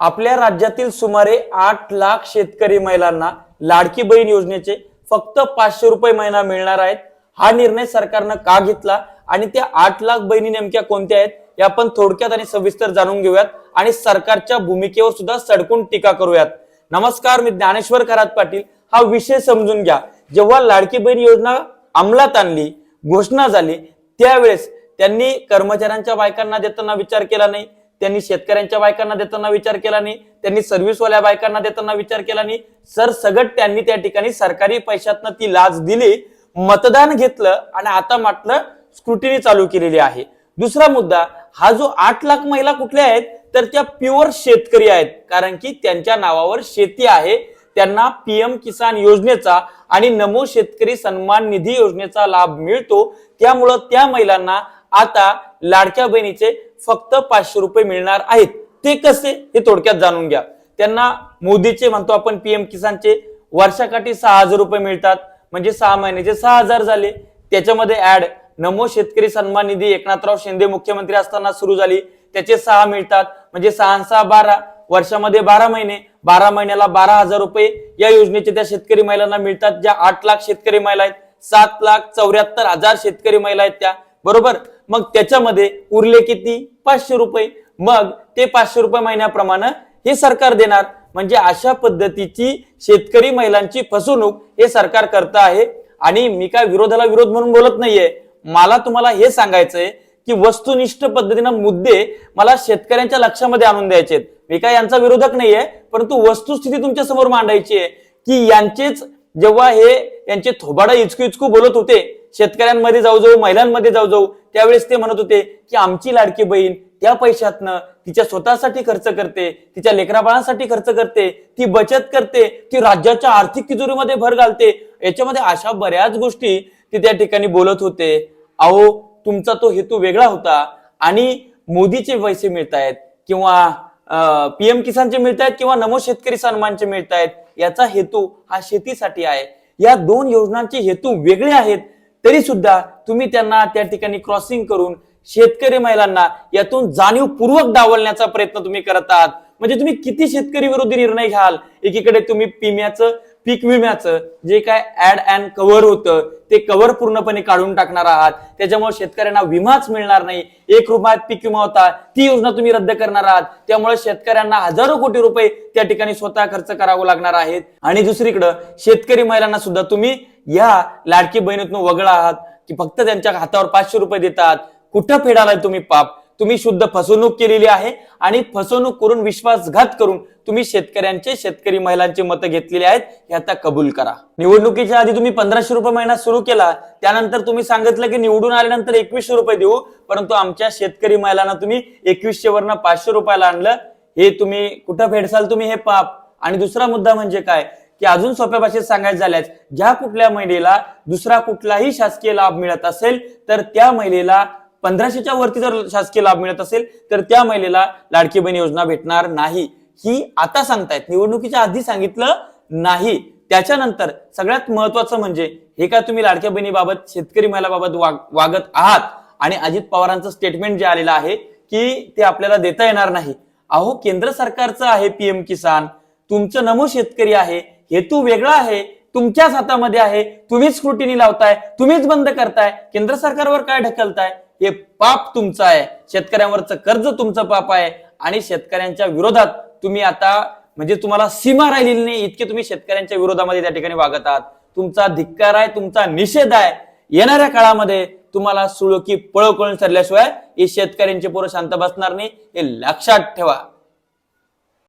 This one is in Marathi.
आपल्या राज्यातील सुमारे आठ लाख शेतकरी महिलांना लाडकी बहीण योजनेचे फक्त पाचशे रुपये महिना मिळणार आहेत. हा निर्णय सरकारनं का घेतला आणि त्या आठ लाख बहिणी नेमक्या कोणत्या आहेत हे आपण थोडक्यात आणि सविस्तर जाणून घेऊयात आणि सरकारच्या भूमिकेवर सुद्धा सडकून टीका करूयात. नमस्कार मी ज्ञानेश्वर करात पाटील. हा विषय समजून घ्या. जेव्हा लाडकी बहीण योजना अंमलात आणली घोषणा झाली त्यावेळेस त्यांनी कर्मचाऱ्यांच्या बायकांना देताना विचार केला नाही. त्यांनी शेतकऱ्यांच्या बायकांना देताना विचार केला नाही त्यांनी सर्व्हिसवाल्या बायकांना देताना विचार केला नाही. सर सगट त्यांनी त्या ठिकाणी सरकारी पैशातनं ती लाच दिली मतदान घेतलं आणि आता म्हटलं स्क्रुटिनी चालू केलेली आहे. दुसरा मुद्दा हा जो आठ लाख महिला कुठल्या आहेत तर त्या प्युअर शेतकरी आहेत. कारण की त्यांच्या नावावर शेती आहे. त्यांना पीएम किसान योजनेचा आणि नमो शेतकरी सन्मान निधी योजनेचा लाभ मिळतो. त्यामुळं त्या महिलांना आता लाडक्या बहिणीचे फक्त पाचशे रुपये मिळणार आहेत. ते कसे? हे थोडक्यात जाणून घ्या. त्यांना मोदीचे म्हणतो आपण पीएम किसानचे वर्षाकाठी सहा हजार रुपये मिळतात. म्हणजे सहा महिन्याचे सहा हजार झाले त्याच्यामध्ये ऍड नमो शेतकरी सन्मान निधी एकनाथराव शिंदे मुख्यमंत्री असताना सुरू झाली. त्याचे सहा मिळतात. म्हणजे सहा सहा बारा. वर्षामध्ये बारा महिने. बारा महिन्याला बारा हजार रुपये या योजनेचे त्या शेतकरी महिलांना मिळतात. ज्या आठ लाख शेतकरी महिला आहेत सात लाख चौऱ्याहत्तर हजार शेतकरी महिला आहेत त्या. बरोबर? मग त्याच्यामध्ये उरले किती? पाचशे रुपये. मग ते पाचशे रुपये महिन्याप्रमाणे हे सरकार देणार. म्हणजे अशा पद्धतीची शेतकरी महिलांची फसवणूक हे सरकार करत आहे. आणि मी काय विरोधाला विरोध म्हणून बोलत नाहीये. मला तुम्हाला हे सांगायचंय की वस्तुनिष्ठ पद्धतीनं मुद्दे मला शेतकऱ्यांच्या लक्षामध्ये आणून द्यायचे मी काय यांचा विरोधक नाहीये परंतु वस्तुस्थिती तुमच्यासमोर मांडायची आहे. की यांचेच जेव्हा हे यांचे थोबाडा इचकू इचकू बोलत होते शेतकऱ्यांमध्ये जाऊ जाऊ महिलांमध्ये जाऊ जाऊ त्यावेळेस ते म्हणत होते की आमची लाडकी बहीण त्या पैशातनं तिच्या स्वतःसाठी खर्च करते तिच्या लेकराबाळांसाठी खर्च करते ती बचत करते ती राज्याच्या आर्थिक तिजोरीमध्ये भर घालते. याच्यामध्ये अशा बऱ्याच गोष्टी ती त्या ठिकाणी बोलत होते. अहो तुमचा तो हेतू वेगळा होता आणि मोदीचे पैसे मिळत आहेत किंवा पीएम किसानचे मिळत आहेत किंवा नमो शेतकरी सन्मानचे मिळत आहेत याचा हेतू हा शेतीसाठी आहे. या दोन योजनांचे हेतू वेगळे आहेत. तरी सुद्धा तुम्ही त्यांना त्या ठिकाणी क्रॉसिंग करून शेतकरी महिलांना यातून जाणीवपूर्वक डावलण्याचा प्रयत्न तुम्ही करत आहात. म्हणजे तुम्ही किती शेतकरी विरोधी निर्णय घ्याल? एकीकडे तुम्ही पिम्याचं पीक विम्याचं जे काय ऍड अँड कव्हर होतं ते कव्हर पूर्णपणे काढून टाकणार आहात. त्याच्यामुळे शेतकऱ्यांना विमाच मिळणार नाही. एक रुपयात पीक विमा होता ती योजना तुम्ही रद्द करणार आहात. त्यामुळे शेतकऱ्यांना हजारो कोटी रुपये त्या ठिकाणी स्वतः खर्च करावं लागणार आहेत. आणि दुसरीकडं शेतकरी महिलांना सुद्धा तुम्ही या लाडकी बहिणीतून वगळा आहात की फक्त त्यांच्या हातावर पाचशे रुपये देतात? कुठं फेडालाय तुम्ही पाप? तुम्ही शुद्ध फसवणूक केलेली आहे आणि फसवणूक करून विश्वासघात करून तुम्ही शेतकऱ्यांचे शेतकरी महिलांचे मतं घेतलेले आहेत हे आता कबूल करा. निवडणुकीच्या आधी तुम्ही पंधराशे रुपये महिना सुरू केला. त्यानंतर तुम्ही सांगितलं की निवडून आल्यानंतर एकवीसशे रुपये देऊ परंतु आमच्या शेतकरी महिलांना तुम्ही एकवीसशे वरनं पाचशे रुपयाला आणलं. हे तुम्ही कुठं फेडसाल तुम्ही हे पाप? आणि दुसरा मुद्दा म्हणजे काय? की अजून सोप्या भाषेत सांगायचं झाल्यास ज्या कुठल्या महिलेला दुसरा कुठलाही शासकीय लाभ मिळत असेल तर त्या महिलेला पंधराशेच्या वरती जर शासकीय लाभ मिळत असेल तर त्या महिलेला लाडकी बहीण योजना भेटणार नाही. ही आता सांगतायत. निवडणुकीच्या आधी सांगितलं नाही. त्याच्यानंतर सगळ्यात महत्वाचं म्हणजे हे काय तुम्ही लाडक्या बहिणीबाबत शेतकरी महिलाबाबत वाग वागत आहात? आणि अजित पवारांचं स्टेटमेंट जे आलेलं आहे की ते आपल्याला देता येणार नाही. अहो केंद्र सरकारचं आहे पीएम किसान. तुमचं नमो शेतकरी आहे. हेतू वेगळा आहे तुमच्याच हातामध्ये आहे तुम्हीच स्क्रुटिनी लावताय तुम्हीच बंद करताय केंद्र सरकारवर काय ढकलताय? हे पाप तुमचं आहे. शेतकऱ्यांवरचं कर्ज तुमचं पाप आहे आणि शेतकऱ्यांच्या विरोधात तुम्ही आता म्हणजे तुम्हाला सीमा राहिलेली नाही इतके तुम्ही शेतकऱ्यांच्या विरोधामध्ये त्या ठिकाणी वागत आहात. तुमचा धिक्कार आहे तुमचा निषेध आहे. येणाऱ्या काळामध्ये तुम्हाला सुळकी पळ कळून सरल्याशिवाय हे शेतकऱ्यांचे पोरं शांत बसणार नाही. हे लक्षात ठेवा.